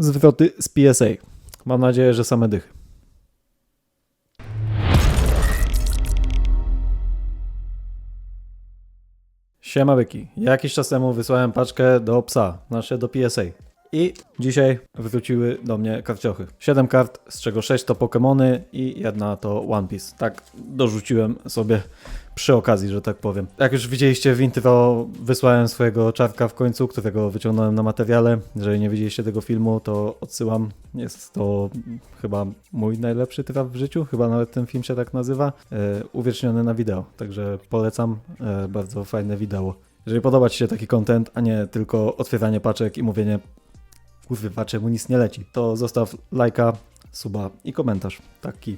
Zwroty z PSA. Mam nadzieję, że same dychy. Siema byki. Jakiś czas temu wysłałem paczkę do psa, nasze do PSA. I dzisiaj wróciły do mnie karciochy. 7 kart, z czego 6 to Pokémony i jedna to One Piece. Tak dorzuciłem sobie przy okazji, że tak powiem. Jak już widzieliście w intro, wysłałem swojego czarka w końcu, którego wyciągnąłem na materiale. Jeżeli nie widzieliście tego filmu, to odsyłam. Jest to chyba mój najlepszy traf w życiu, chyba nawet ten film się tak nazywa. E, uwieczniony na wideo, także polecam. E, bardzo fajne wideo. Jeżeli podoba Ci się taki content, a nie tylko otwieranie paczek i mówienie kurwa, czemu nic nie leci, to zostaw lajka, suba i komentarz. Taki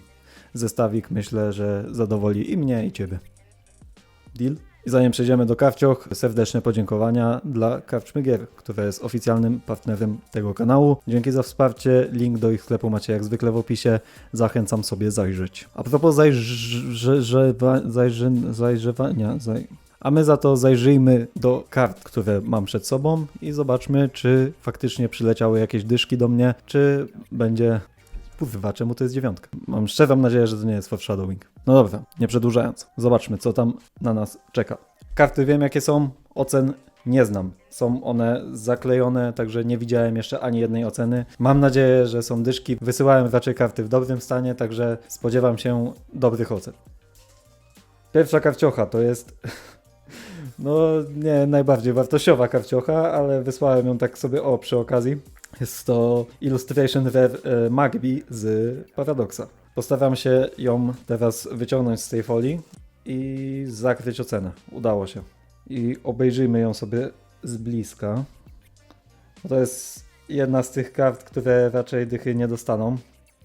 zestawik myślę, że zadowoli i mnie, i Ciebie. Deal? I zanim przejdziemy do Karcioch, serdeczne podziękowania dla Karczmy Gier, która jest oficjalnym partnerem tego kanału. Dzięki za wsparcie, link do ich sklepu macie jak zwykle w opisie, zachęcam sobie zajrzeć. A propos zajrzewa, zajrze, zajrzewania, zaj... a my za to zajrzyjmy do kart, które mam przed sobą i zobaczmy, czy faktycznie przyleciały jakieś dyszki do mnie, czy będzie Kurwa, czemu to jest dziewiątka? Mam szczerą nadzieję, że to nie jest foreshadowing. No dobra, nie przedłużając. Zobaczmy, co tam na nas czeka. Karty wiem, jakie są. Ocen nie znam. Są one zaklejone, także nie widziałem jeszcze ani jednej oceny. Mam nadzieję, że są dyszki. Wysyłałem raczej karty w dobrym stanie, także spodziewam się dobrych ocen. Pierwsza karciocha to jest no nie najbardziej wartościowa karciocha, ale wysłałem ją tak sobie o przy okazji. Jest to Illustration Rare Magby z Paradoxa. Postaram się ją teraz wyciągnąć z tej folii i zakryć ocenę. Udało się. I obejrzyjmy ją sobie z bliska. To jest jedna z tych kart, które raczej dychy nie dostaną.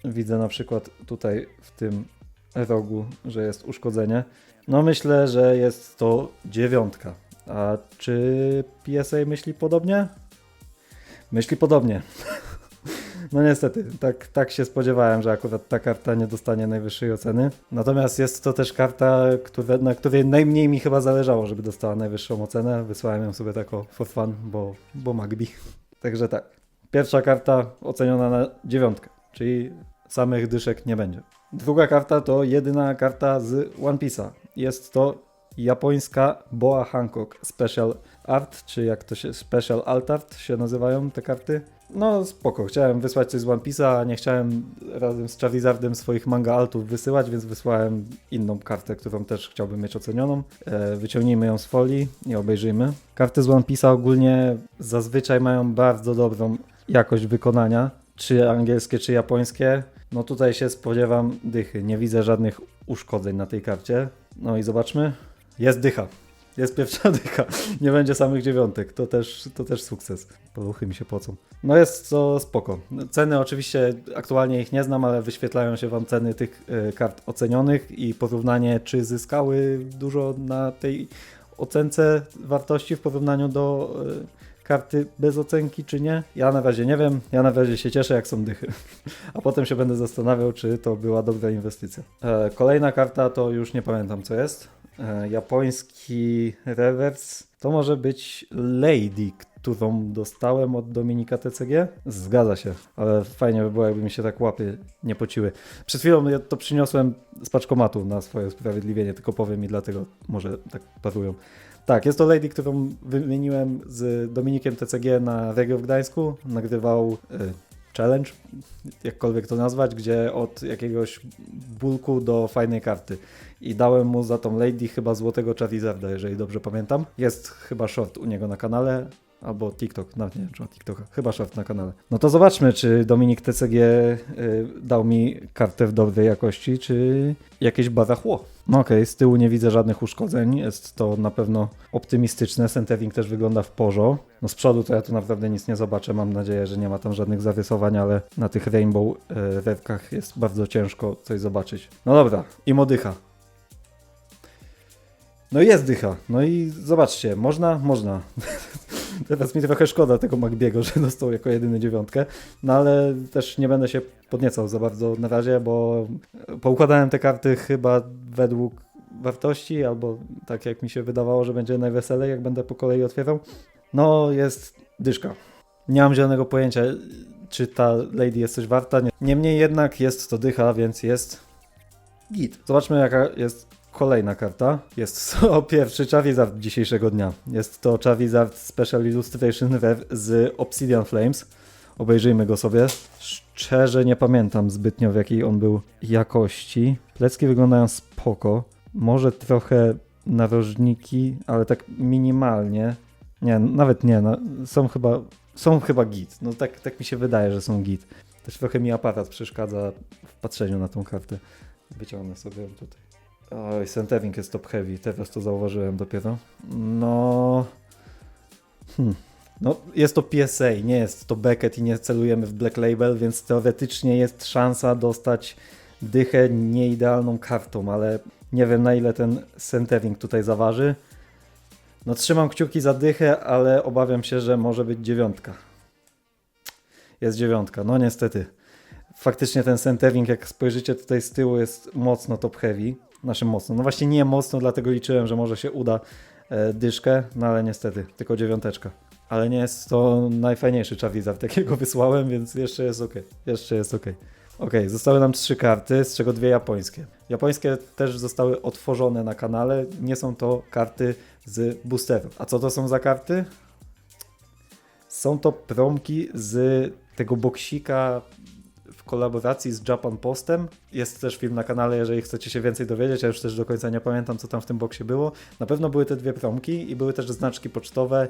Widzę na przykład tutaj w tym rogu, że jest uszkodzenie. No myślę, że jest to dziewiątka. A czy PSA myśli podobnie? Myśli podobnie. No niestety, tak, tak się spodziewałem, że akurat ta karta nie dostanie najwyższej oceny. Natomiast jest to też karta, które, na której najmniej mi chyba zależało, żeby dostała najwyższą ocenę. Wysłałem ją sobie tako for fun, bo, bo Magbi. Także tak. Pierwsza karta oceniona na dziewiątkę, czyli samych dyszek nie będzie. Druga karta to jedyna karta z One Piece'a. Jest to japońska Boa Hancock Special Art, czy jak to się, Special Alt Art się nazywają te karty. No spoko, chciałem wysłać coś z One Piece'a, a nie chciałem razem z Charizardem swoich manga altów wysyłać, więc wysłałem inną kartę, którą też chciałbym mieć ocenioną. E, wyciągnijmy ją z folii i obejrzyjmy. Karty z One Piece'a ogólnie zazwyczaj mają bardzo dobrą jakość wykonania, czy angielskie, czy japońskie. No tutaj się spodziewam dychy, nie widzę żadnych uszkodzeń na tej karcie. No i zobaczmy. Jest dycha. Jest pierwsza dycha. Nie będzie samych dziewiątek. To też, to też sukces. Poduchy mi się pocą. No jest to spoko. Ceny oczywiście aktualnie ich nie znam, ale wyświetlają się Wam ceny tych y, kart ocenionych i porównanie, czy zyskały dużo na tej ocence wartości w porównaniu do y, karty bez ocenki, czy nie. Ja na razie nie wiem. Ja na razie się cieszę, jak są dychy. A potem się będę zastanawiał, czy to była dobra inwestycja. E, kolejna karta to już nie pamiętam, co jest japoński rewers. To może być Lady, którą dostałem od Dominika TCG. Zgadza się, ale fajnie by było, jakby mi się tak łapy nie pociły. Przed chwilą ja to przyniosłem z paczkomatu na swoje usprawiedliwienie, tylko powiem i dlatego może tak parują. Tak, jest to Lady, którą wymieniłem z Dominikiem TCG na Regio w Gdańsku. Nagrywał y, challenge, jakkolwiek to nazwać, gdzie od jakiegoś bulku do fajnej karty. I dałem mu za tą Lady chyba złotego Charizarda, jeżeli dobrze pamiętam. Jest chyba short u niego na kanale, albo TikTok, nawet nie wiem czy ma TikToka, chyba short na kanale. No to zobaczmy, czy Dominik TCG y, dał mi kartę w dobrej jakości, czy jakieś barachło. No okej, okay, z tyłu nie widzę żadnych uszkodzeń, jest to na pewno optymistyczne, centering też wygląda w porzo. No z przodu to ja tu naprawdę nic nie zobaczę, mam nadzieję, że nie ma tam żadnych zarysowań, ale na tych rainbow y, rewkach jest bardzo ciężko coś zobaczyć. No dobra, i modycha. No jest dycha. No i zobaczcie, można? Można. Teraz mi trochę szkoda tego Magbiego, że dostał jako jedyny dziewiątkę, no ale też nie będę się podniecał za bardzo na razie, bo poukładałem te karty chyba według wartości, albo tak jak mi się wydawało, że będzie najweselej, jak będę po kolei otwierał. No, jest dyszka. Nie mam zielonego pojęcia. czy ta lady jest coś warta. Nie. Niemniej jednak jest to dycha, więc jest git. Zobaczmy jaka jest kolejna karta. Jest to pierwszy Charizard dzisiejszego dnia. Jest to Charizard Special Illustration z Obsidian Flames. Obejrzyjmy go sobie. Szczerze nie pamiętam zbytnio w jakiej on był jakości. Plecki wyglądają spoko. Może trochę narożniki, ale tak minimalnie. Nie, nawet nie, no, są chyba są chyba git. No tak, tak mi się wydaje, że są git. Też trochę mi aparat przeszkadza w patrzeniu na tą kartę. Wyciągnę sobie tutaj. Oj, centering jest top heavy, teraz to zauważyłem dopiero. No... Hmm. No, jest to PSA, nie jest to Beckett i nie celujemy w Black Label, więc teoretycznie jest szansa dostać dychę nieidealną kartą, ale nie wiem na ile ten centering tutaj zaważy. No trzymam kciuki za dychę, ale obawiam się, że może być dziewiątka. Jest dziewiątka, no niestety. Faktycznie ten centering, jak spojrzycie tutaj z tyłu, jest mocno top heavy. Naszym mocno. No właśnie nie mocno, dlatego liczyłem, że może się uda e, dyszkę, no ale niestety, tylko dziewiąteczka. Ale nie jest to najfajniejszy Charizard, jakiego wysłałem, więc jeszcze jest ok. Jeszcze jest ok. Ok, zostały nam trzy karty, z czego dwie japońskie. Japońskie też zostały otworzone na kanale. Nie są to karty z boosterów. A co to są za karty? Są to promki z tego boksika kolaboracji z Japan Postem. Jest też film na kanale, jeżeli chcecie się więcej dowiedzieć. Ja już też do końca nie pamiętam, co tam w tym boksie było. Na pewno były te dwie promki i były też znaczki pocztowe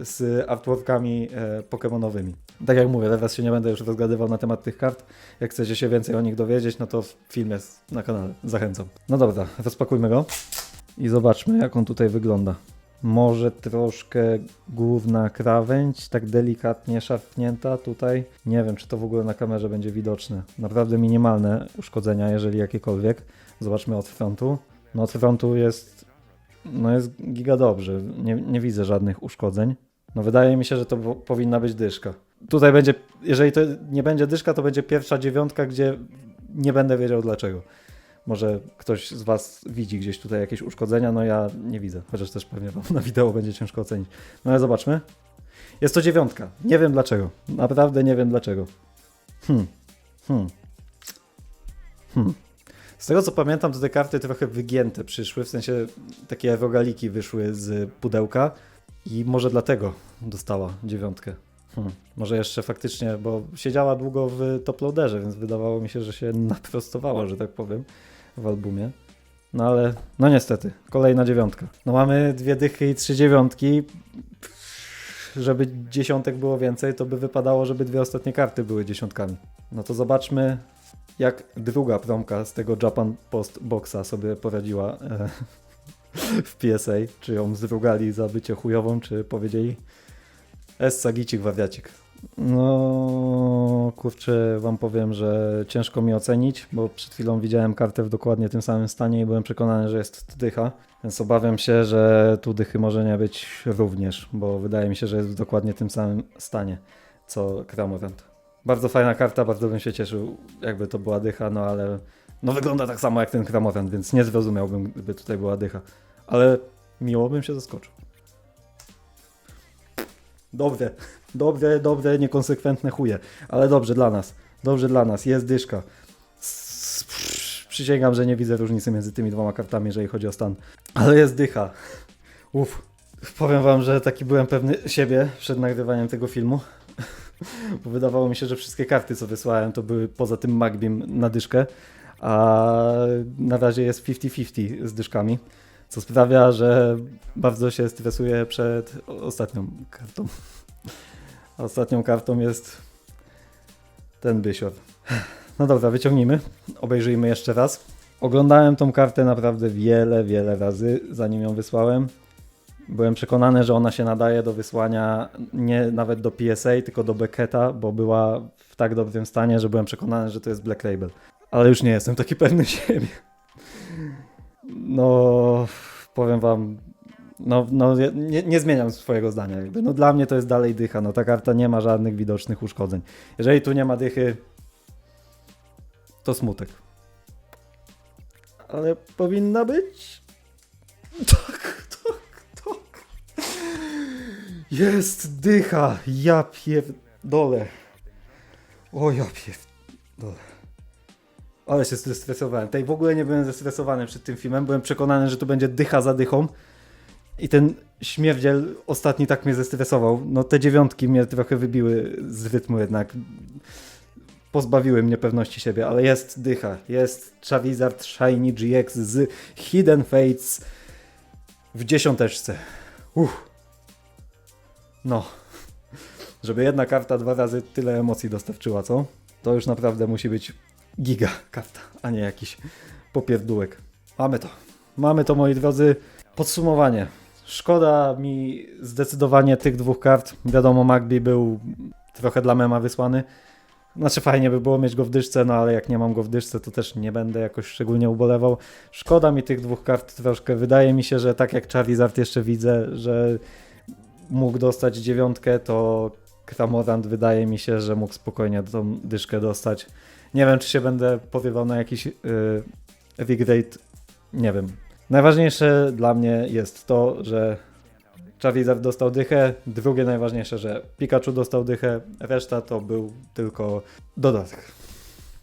z artworkami e, pokemonowymi. Tak jak mówię, teraz się nie będę już rozgadywał na temat tych kart. Jak chcecie się więcej o nich dowiedzieć, no to film jest na kanale. Zachęcam. No dobra, rozpakujmy go i zobaczmy, jak on tutaj wygląda. Może troszkę główna krawędź, tak delikatnie szarpnięta tutaj. Nie wiem, czy to w ogóle na kamerze będzie widoczne. Naprawdę minimalne uszkodzenia, jeżeli jakiekolwiek. Zobaczmy od frontu. No od frontu jest, no jest giga dobrze. Nie, nie widzę żadnych uszkodzeń. No wydaje mi się, że to po- powinna być dyszka. Tutaj będzie, jeżeli to nie będzie dyszka, to będzie pierwsza dziewiątka, gdzie nie będę wiedział dlaczego. Może ktoś z Was widzi gdzieś tutaj jakieś uszkodzenia, no ja nie widzę, chociaż też pewnie Wam na wideo będzie ciężko ocenić. No ale zobaczmy. Jest to dziewiątka. Nie wiem dlaczego. Naprawdę nie wiem dlaczego. Hmm. Hmm. Hmm. Z tego co pamiętam, to te karty trochę wygięte przyszły, w sensie takie rogaliki wyszły z pudełka i może dlatego dostała dziewiątkę. Hmm. Może jeszcze faktycznie, bo siedziała długo w toploaderze, więc wydawało mi się, że się naprostowała, że tak powiem, w albumie. No ale, no niestety, kolejna dziewiątka. No mamy dwie dychy i trzy dziewiątki. Żeby dziesiątek było więcej, to by wypadało, żeby dwie ostatnie karty były dziesiątkami. No to zobaczmy, jak druga promka z tego Japan Post Boxa sobie poradziła e, w PSA. Czy ją zrugali za bycie chujową, czy powiedzieli Essa gicik wariacik. No kurczę, wam powiem, że ciężko mi ocenić, bo przed chwilą widziałem kartę w dokładnie tym samym stanie i byłem przekonany, że jest dycha, więc obawiam się, że tu dychy może nie być również, bo wydaje mi się, że jest w dokładnie tym samym stanie co Kramorant. Bardzo fajna karta, bardzo bym się cieszył, jakby to była dycha, no ale no wygląda tak samo jak ten Kramorant, więc nie zrozumiałbym, gdyby tutaj była dycha, ale miło bym się zaskoczył. Dobre, dobre, dobre, niekonsekwentne chuje, ale dobrze dla nas, dobrze dla nas, jest dyszka. Przysięgam, że nie widzę różnicy między tymi dwoma kartami, jeżeli chodzi o stan, ale jest dycha. Uff, powiem wam, że taki byłem pewny siebie przed nagrywaniem tego filmu, bo wydawało mi się, że wszystkie karty, co wysłałem, to były poza tym Magbim na dyszkę, a na razie jest 50-50 z dyszkami co sprawia, że bardzo się stresuję przed ostatnią kartą. Ostatnią kartą jest ten bysior. No dobra, wyciągnijmy, obejrzyjmy jeszcze raz. Oglądałem tą kartę naprawdę wiele, wiele razy, zanim ją wysłałem. Byłem przekonany, że ona się nadaje do wysłania nie nawet do PSA, tylko do Becketa, bo była w tak dobrym stanie, że byłem przekonany, że to jest Black Label. Ale już nie jestem taki pewny siebie. No, powiem wam, no, no nie, nie zmieniam swojego zdania. Jakby. No, dla mnie to jest dalej dycha. No, ta karta nie ma żadnych widocznych uszkodzeń. Jeżeli tu nie ma dychy, to smutek. Ale powinna być? Tak, tak, tak. Jest dycha. Ja pierdolę. O ja pierdolę. Ale się zestresowałem. Tej w ogóle nie byłem zestresowany przed tym filmem. Byłem przekonany, że to będzie dycha za dychą. I ten śmierdziel ostatni tak mnie zestresował. No te dziewiątki mnie trochę wybiły z rytmu jednak. Pozbawiły mnie pewności siebie, ale jest dycha. Jest Charizard Shiny GX z Hidden Fates w dziesiąteczce. Uff. No. Żeby jedna karta dwa razy tyle emocji dostarczyła, co? To już naprawdę musi być giga karta, a nie jakiś popierdółek. Mamy to. Mamy to, moi drodzy. Podsumowanie. Szkoda mi zdecydowanie tych dwóch kart. Wiadomo, Magby był trochę dla mema wysłany. Znaczy fajnie by było mieć go w dyszce, no ale jak nie mam go w dyszce, to też nie będę jakoś szczególnie ubolewał. Szkoda mi tych dwóch kart troszkę. Wydaje mi się, że tak jak Charizard jeszcze widzę, że mógł dostać dziewiątkę, to Kramorant wydaje mi się, że mógł spokojnie tą dyszkę dostać. Nie wiem, czy się będę powiewał na jakiś yy, regrade. Nie wiem. Najważniejsze dla mnie jest to, że Charizard dostał dychę. Drugie najważniejsze, że Pikachu dostał dychę. Reszta to był tylko dodatek.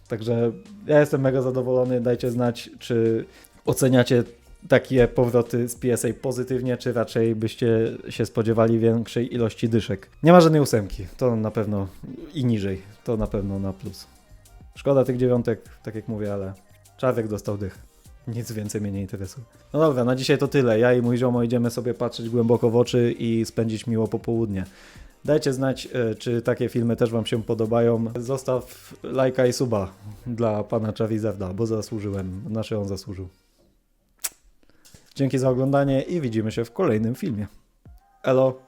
Także ja jestem mega zadowolony. Dajcie znać, czy oceniacie takie powroty z PSA pozytywnie, czy raczej byście się spodziewali większej ilości dyszek. Nie ma żadnej ósemki, to na pewno i niżej, to na pewno na plus. Szkoda tych dziewiątek, tak jak mówię, ale Czarek dostał dych. Nic więcej mnie nie interesuje. No dobra, na dzisiaj to tyle. Ja i mój ziomo idziemy sobie patrzeć głęboko w oczy i spędzić miło popołudnie. Dajcie znać, e, czy takie filmy też Wam się podobają. Zostaw lajka i suba dla pana Charizarda, bo zasłużyłem. Nasze on zasłużył. Dzięki za oglądanie i widzimy się w kolejnym filmie. Elo!